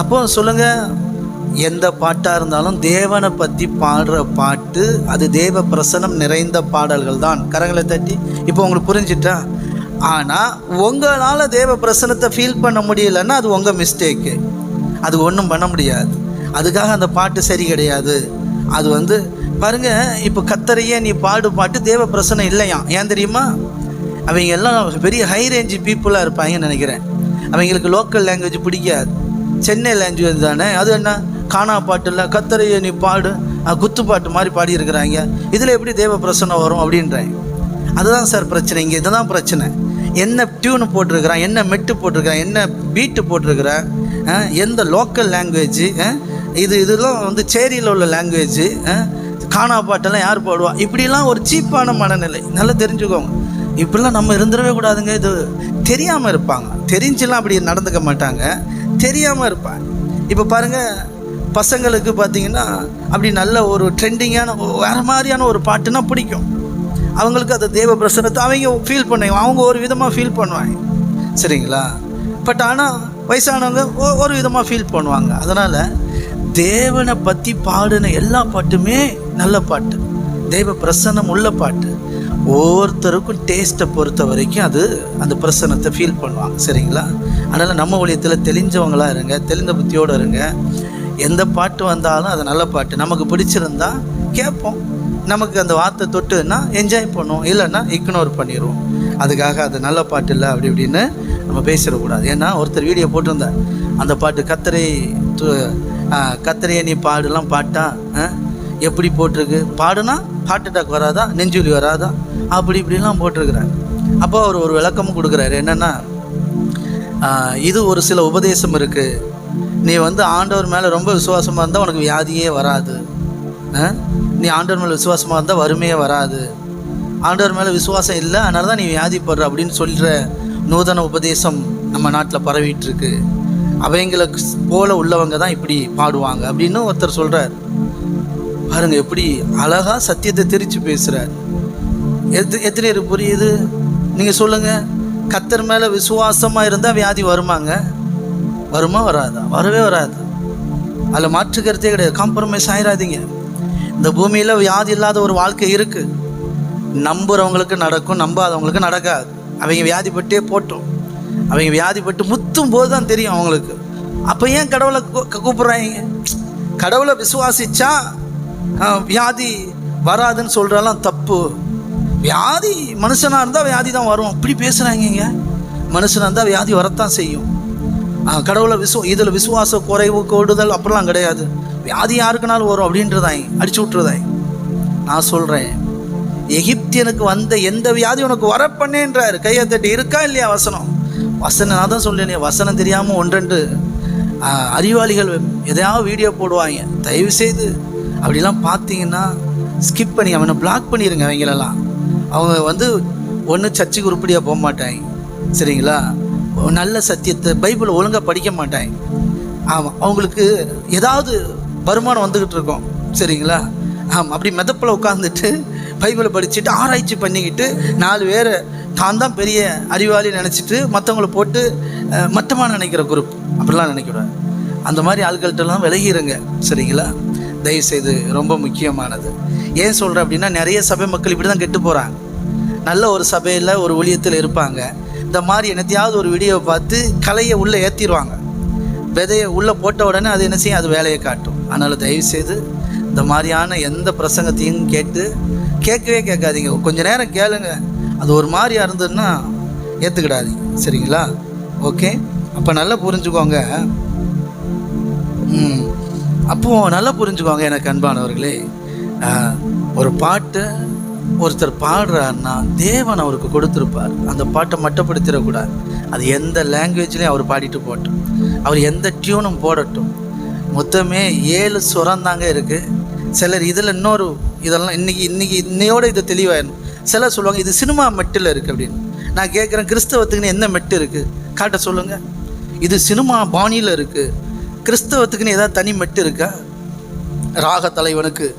அப்போ சொல்லுங்கள் எந்த பாட்டாக இருந்தாலும் தேவனை பற்றி பாடுற பாட்டு அது தேவ பிரசனம் நிறைந்த பாடல்கள் தான் கரங்களை தட்டி இப்போ உங்களுக்கு புரிஞ்சிட்டா? ஆனால் உங்களால் தேவ பிரசனத்தை ஃபீல் பண்ண முடியலன்னா அது உங்கள் மிஸ்டேக்கு அது ஒன்றும் பண்ண முடியாது. அதுக்காக அந்த பாட்டு சரி கிடையாது. அது வந்து பாருங்க இப்போ கத்தரையே நீ பாடு பாட்டு தேவ பிரசனம் இல்லையா? ஏன் தெரியுமா? அவங்க எல்லாம் பெரிய ஹை ரேஞ்சு பீப்புளாக இருப்பாங்கன்னு நினைக்கிறேன். அவங்களுக்கு லோக்கல் லாங்குவேஜ் பிடிக்காது. சென்னை லாங்குவேஜ் தானே? அது என்ன? காணா பாட்டு இல்லை கத்தரையே நீ பாடு? குத்து பாட்டு மாதிரி பாடி இருக்கிறாங்க இதில் எப்படி தேவ பிரசனை வரும் அப்படின்றாங்க அதுதான் சார் பிரச்சனை. இங்கே இதுதான் பிரச்சனை. என்ன டியூன் போட்டிருக்கிறான்? என்ன மெட்டு போட்டிருக்கிறான்? என்ன பீட்டு போட்டிருக்கிறான்? எந்த லோக்கல் லாங்குவேஜ் இது இதெல்லாம் வந்து சேரியில் உள்ள லாங்குவேஜ் காணா பாட்டெல்லாம் யார் பாடுவா? இப்படிலாம் ஒரு சீப்பான மனநிலை. நல்லா தெரிஞ்சுக்கோங்க. இப்படிலாம் நம்ம இருந்துடவே கூடாதுங்க. இது தெரியாமல் இருப்பாங்க. தெரிஞ்சுலாம் அப்படி நடந்துக்க மாட்டாங்க. தெரியாமல் இருப்பாங்க இப்போ பாருங்கள் பசங்களுக்கு பார்த்தீங்கன்னா அப்படி நல்ல ஒரு ட்ரெண்டிங்கான வேறு மாதிரியான ஒரு பாட்டுனா பிடிக்கும். அவங்களுக்கு அந்த தேவ பிரசனத்தை அவங்க ஃபீல் பண்ணுவாங்க. அவங்க ஒரு விதமாக ஃபீல் பண்ணுவாங்க. சரிங்களா? பட் ஆனால் வயசானவங்க ஒ- ஒரு விதமாக ஃபீல் பண்ணுவாங்க. அதனால் தேவனை பற்றி பாடின எல்லா பாட்டுமே நல்ல பாட்டு. தெய்வ பிரசன்னம் உள்ள பாட்டு. ஒவ்வொருத்தருக்கும் டேஸ்ட்டை பொறுத்த வரைக்கும் அது அந்த பிரசன்னத்தை ஃபீல் பண்ணுவாங்க சரிங்களா? அதனால் நம்ம ஒழியத்தில் தெளிஞ்சவங்களாக இருங்க தெளிந்த புத்தியோடு இருங்க. எந்த பாட்டு வந்தாலும் அது நல்ல பாட்டு. நமக்கு பிடிச்சிருந்தா கேட்போம். நமக்கு அந்த வார்த்தை தொட்டுன்னா என்ஜாய் பண்ணுவோம். இல்லைன்னா இக்னோர் பண்ணிடுவோம் அதுக்காக அது நல்ல பாட்டு இல்லை அப்படி இப்படின்னு நம்ம பேசிடக்கூடாது. ஏன்னா ஒருத்தர் வீடியோ போட்டிருந்தார். அந்த பாட்டு கத்தரை து- கத்தரையை நீ பாடுலாம் பாட்டா எப்படி போட்டிருக்கு? பாடுனா ஹார்ட் அட்டாக் வராதா? நெஞ்சுலி வராதா? அப்படி இப்படிலாம் போட்டிருக்கிறார். அப்போ அவர் ஒரு விளக்கமும் கொடுக்குறாரு. என்னென்னா இது ஒரு சில உபதேசம் இருக்குது நீ வந்து ஆண்டவர் மேலே ரொம்ப விசுவாசமாக இருந்தால் உனக்கு வியாதியே வராது. நீ ஆண்டவர் மேலே விசுவாசமாக இருந்தால் வறுமையே வராது. ஆண்டவர் மேலே விசுவாசம் இல்லை அதனால தான் நீ வியாதிப்படுற அப்படின்னு சொல்கிற நூதன உபதேசம் நம்ம நாட்டில் பரவிட்டுருக்கு அவங்களுக்கு போல உள்ளவங்க தான் இப்படி பாடுவாங்க அப்படின்னு ஒருத்தர் சொல்கிறார் பாருங்க எப்படி அழகா சத்தியத்தை தெரிச்சு பேசுறார். எத் எத்தனை பேர் புரியுது? நீங்கள் சொல்லுங்கள் கத்தர் மேலே விசுவாசமாக இருந்தால் வியாதி வருமாங்க? வருமா வராதா? வரவே வராது. அதில் மாற்று கருத்தே கிடையாது. காம்ப்ரமைஸ் ஆயிடாதீங்க இந்த பூமியில் வியாதி இல்லாத ஒரு வாழ்க்கை இருக்குது நம்புகிறவங்களுக்கு நடக்கும் நம்பாதவங்களுக்கு நடக்காது. அவங்க வியாதிப்பட்டே போட்டோம். அவங்க வியாதிப்பட்டு முத்தும் போது தான் தெரியும் அவங்களுக்கு. அப்போ ஏன் கடவுளை கூ- கடவுளை விசுவாசிச்சா வியாதி வராதுன்னு சொல்கிறாலாம் தப்பு. வியாதி மனுஷனாக இருந்தால் வியாதி தான் வரும். அப்படி பேசுகிறாங்க மனுஷனாக இருந்தால் வியாதி வரத்தான் செய்யும். கடவுளை விசுவ இதில் விசுவாச குறைவு கோடுதல் அப்படிலாம் கிடையாது. வியாதி யாருக்குனாலும் வரும் அப்படின்றதாய் அடிச்சு விட்டுறதாய். நான் சொல்கிறேன் எகிப்தியனுக்கு வந்த எந்த வியாதி உனக்கு வரப்பண்ணேன்றார். கையை தட்டி இருக்கா இல்லையா வசனம்? வசனம் நான் தான் சொல்லினேன் வசனம் தெரியாமல் ஒன்றெண்டு அறிவாளிகள் எதையாவது வீடியோ போடுவாங்க. தயவு செய்து அப்படிலாம் பார்த்தீங்கன்னா ஸ்கிப் பண்ணி அவனை பிளாக் பண்ணிடுங்க அவங்களெல்லாம் அவங்க வந்து ஒன்று சர்ச்சுக்கு உருப்படியாக போக மாட்டாங்க. சரிங்களா? நல்ல சத்தியத்தை பைபிளை ஒழுங்காக படிக்க மாட்டாங்க. ஆமாம் அவங்களுக்கு ஏதாவது வருமானம் வந்துக்கிட்டு இருக்கும். சரிங்களா? ஆமாம் அப்படி மெதப்பில் உட்காந்துட்டு பைபிளை படிச்சுட்டு ஆராய்ச்சி பண்ணிக்கிட்டு நாலு பேரை தான் தான் பெரிய அறிவாளி நினச்சிட்டு மற்றவங்கள போட்டு மட்டமாக நினைக்கிற குரூப். அப்படிலாம் நினைக்கூடாது அந்த மாதிரி ஆட்கள்கிட்டலாம் விலகிருங்க. சரிங்களா? தயவுசெய்து ரொம்ப முக்கியமானது. ஏன் சொல்கிறேன் அப்படின்னா நிறைய சபை மக்கள் இப்படி தான் கெட்டு போகிறாங்க நல்ல ஒரு சபையில் ஒரு ஒளியத்தில் இருப்பாங்க. இந்த மாதிரி என்னத்தையாவது ஒரு வீடியோவை பார்த்து கலையை உள்ளே ஏற்றிடுவாங்க விதையை உள்ளே போட்ட உடனே அது என்ன செய்யும்? அது வேலையை காட்டும். அதனால் தயவுசெய்து இந்த மாதிரியான எந்த பிரசங்கத்தையும் கேட்டு கேட்கவே கேட்காதீங்க. கொஞ்ச நேரம் கேளுங்க. அது ஒரு மாதிரியாக இருந்ததுன்னா ஏற்றுக்கிடாதீங்க சரிங்களா? ஓகே அப்போ நல்லா புரிஞ்சுக்கோங்க. ம். அப்போது நல்லா புரிஞ்சுக்கோங்க எனக்கு அன்பானவர்களே. ஒரு பாட்டை ஒருத்தர் பாடுறாருன்னா தேவன் அவருக்கு கொடுத்துருப்பார். அந்த பாட்டை மட்டப்படுத்திடக்கூடாது. அது எந்த லாங்குவேஜ்லேயும் அவர் பாடிட்டு போட்டோம் அவர் எந்த டியூனும் போடட்டும். மொத்தமே ஏழு சுரம் தாங்க இருக்குது சிலர் இதில் இன்னொரு இதெல்லாம் இன்னைக்கு இன்னைக்கு இன்னையோட இது தெளிவாயிடும் சிலர் சொல்லுவாங்க இது சினிமா மெட்டில் இருக்குது அப்படின்னு. நான் கேட்குறேன் கிறிஸ்தவத்துக்குன்னு என்ன மெட்டு இருக்குது காட்ட சொல்லுங்கள் இது சினிமா பாணியில் இருக்குது கிறிஸ்தவத்துக்குன்னு ஏதாவது தனி மெட்டு இருக்கா? ராக தலைவனுக்கு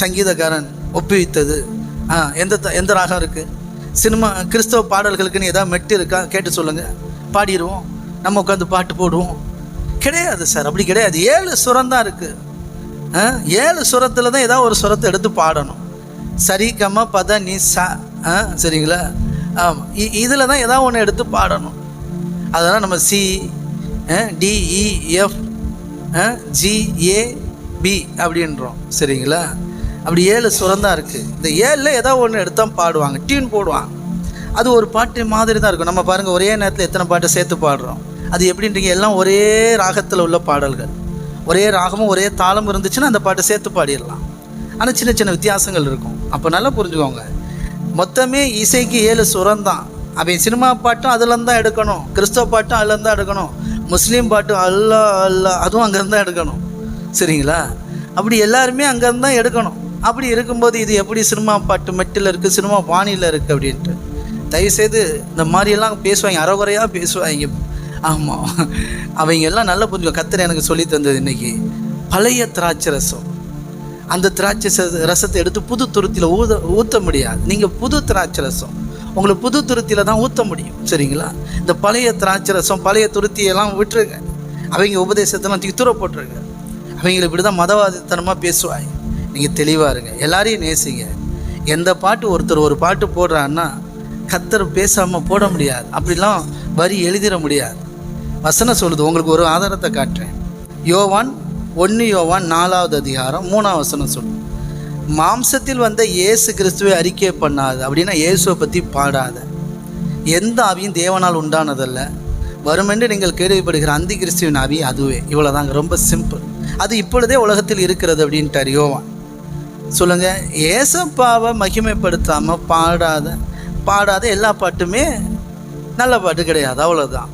சங்கீதக்காரன் ஒப்புவித்தது. ஆ எந்த த- எந்த ராகம் இருக்குது சினிமா கிறிஸ்தவ பாடல்களுக்குன்னு ஏதாவது மெட்டு இருக்கா? கேட்டு சொல்லுங்கள் பாடிடுவோம். நம்ம உட்காந்து பாட்டு போடுவோம். கிடையாது சார் அப்படி கிடையாது. ஏழு சுரம் தான் இருக்குது ஏழு சுரத்தில் தான் ஏதாவது ஒரு சுரத்தை எடுத்து பாடணும். சரி கம பத நீ ச ஆ, சரிங்களா? ஆமாம் இதில் தான் ஏதாவது ஒன்று எடுத்து பாடணும். அதெல்லாம் நம்ம சி டிஇஎஃப் ஜிஏபி அப்படின்றோம். சரிங்களா? அப்படி ஏழு சுரம் தான் இருக்குது இந்த ஏழில் ஏதாவது ஒன்று எடுத்தால் பாடுவாங்க. டியூன் போடுவாங்க. அது ஒரு பாட்டு மாதிரி தான் இருக்கும். நம்ம பாருங்கள் ஒரே நேரத்தில் எத்தனை பாட்டை சேர்த்து பாடுறோம். அது எப்படின்றீங்க? எல்லாம் ஒரே ராகத்தில் உள்ள பாடல்கள். ஒரே ராகமும் ஒரே தாளம் இருந்துச்சுன்னா அந்த பாட்டை சேர்த்து பாடிடலாம். ஆனால் சின்ன சின்ன வித்தியாசங்கள் இருக்கும். அப்போ நல்லா புரிஞ்சுக்கோங்க. மொத்தமே இசைக்கு ஏழு சுரம் தான் அவன் சினிமா பாட்டும் அதுலேருந்து தான் எடுக்கணும். கிறிஸ்தவ பாட்டும் அதுலேருந்து தான் எடுக்கணும். முஸ்லீம் பாட்டும் அல்லா அல்லா அதுவும் அங்கேருந்து தான் எடுக்கணும். சரிங்களா? அப்படி எல்லாருமே அங்கேருந்து தான் எடுக்கணும். அப்படி இருக்கும்போது இது எப்படி சினிமா பாட்டு மெட்டில் இருக்குது சினிமா பாணியில் இருக்குது அப்படின்ட்டு. தயவுசெய்து இந்த மாதிரியெல்லாம் பேசுவாங்க அறகுறையாக பேசுவாங்க. ஆமாம் அவங்க எல்லாம் நல்லா புரிஞ்சு கத்தர் எனக்கு சொல்லி தந்தது இன்னைக்கு. பழைய திராட்சை ரசம். அந்த திராட்சை ரசத்தை எடுத்து புது துருத்தியில் ஊத ஊற்ற முடியாது. நீங்கள் புது திராட்சை ரசம். உங்களுக்கு புது துருத்தியில் தான் ஊற்ற முடியும். சரிங்களா? இந்த பழைய திராட்சை ரசம் பழைய துருத்தியெல்லாம் விட்டுருங்க. அவங்க உபதேசத்தெல்லாம் தூக்கி தூர போட்டுருங்க. அவங்களை இப்படி தான் மதவாதித்தனமாக பேசுவாங்க. நீங்கள் தெளிவாக இருங்க. எல்லாரையும் நேசிங்க. எந்த பாட்டு ஒருத்தர் ஒரு பாட்டு போடுறான்னா கத்தர் பேசாமல் போட முடியாது. அப்படிலாம் வரி எழுதிட முடியாது. வசனம் சொல்லுது உங்களுக்கு ஒரு ஆதாரத்தை காட்டுறேன். யோவான் ஒன்று யோவான் நாலாவது அதிகாரம் மூணாவது வசனம் சொல்லுது. மாம்சத்தில் வந்த இயேசு கிறிஸ்துவை அறிக்கை பண்ணாது அப்படின்னா இயேசுவை பற்றி பாடாத. எந்த ஆவியும் தேவனால் உண்டானதல்ல. வருமென்று நீங்கள் கேள்விப்படுகிற அந்தி கிறிஸ்துவின் ஆவி அதுவே. இவ்வளோதாங்க ரொம்ப சிம்பிள் அது இப்பொழுதே உலகத்தில் இருக்கிறது அப்படின்ட்டார் யோவான் சொல்லுங்கள் ஏசப்பாவை மகிமைப்படுத்தாமல் பாடாத பாடாத எல்லா பாட்டுமே நல்ல பாட்டு கிடையாது. அவ்வளோதான்